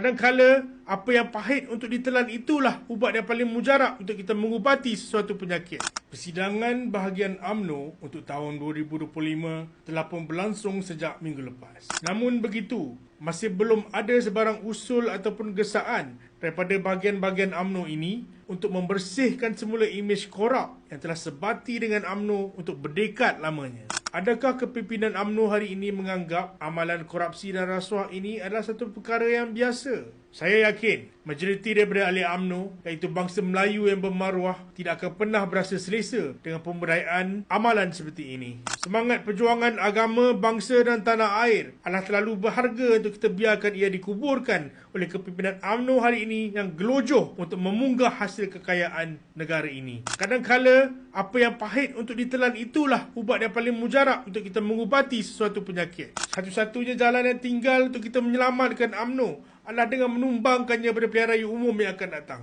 Kadangkala apa yang pahit untuk ditelan itulah ubat yang paling mujarab untuk kita mengubati sesuatu penyakit. Persidangan bahagian AMNO untuk tahun 2025 telah pun berlangsung sejak minggu lepas. Namun begitu, masih belum ada sebarang usul ataupun gesaan daripada bahagian-bahagian AMNO ini untuk membersihkan semula imej korup yang telah sebati dengan AMNO untuk berdekat lamanya. Adakah kepimpinan AMNO hari ini menganggap amalan korupsi dan rasuah ini adalah satu perkara yang biasa? Saya yakin majoriti daripada ahli AMNO iaitu bangsa Melayu yang bermaruah tidak akan pernah berasa selesa dengan pemberdayaan amalan seperti ini. Semangat perjuangan agama, bangsa dan tanah air adalah terlalu berharga untuk kita biarkan ia dikuburkan oleh kepimpinan AMNO hari ini yang gelojoh untuk memunggah hasil kekayaan negara ini. Kadang-kala apa yang pahit untuk ditelan itulah ubat yang paling mujarab untuk kita mengubati sesuatu penyakit. Satu-satunya jalan yang tinggal untuk kita menyelamatkan AMNO adalah dengan menumbangkannya pada pilihan raya umum yang akan datang.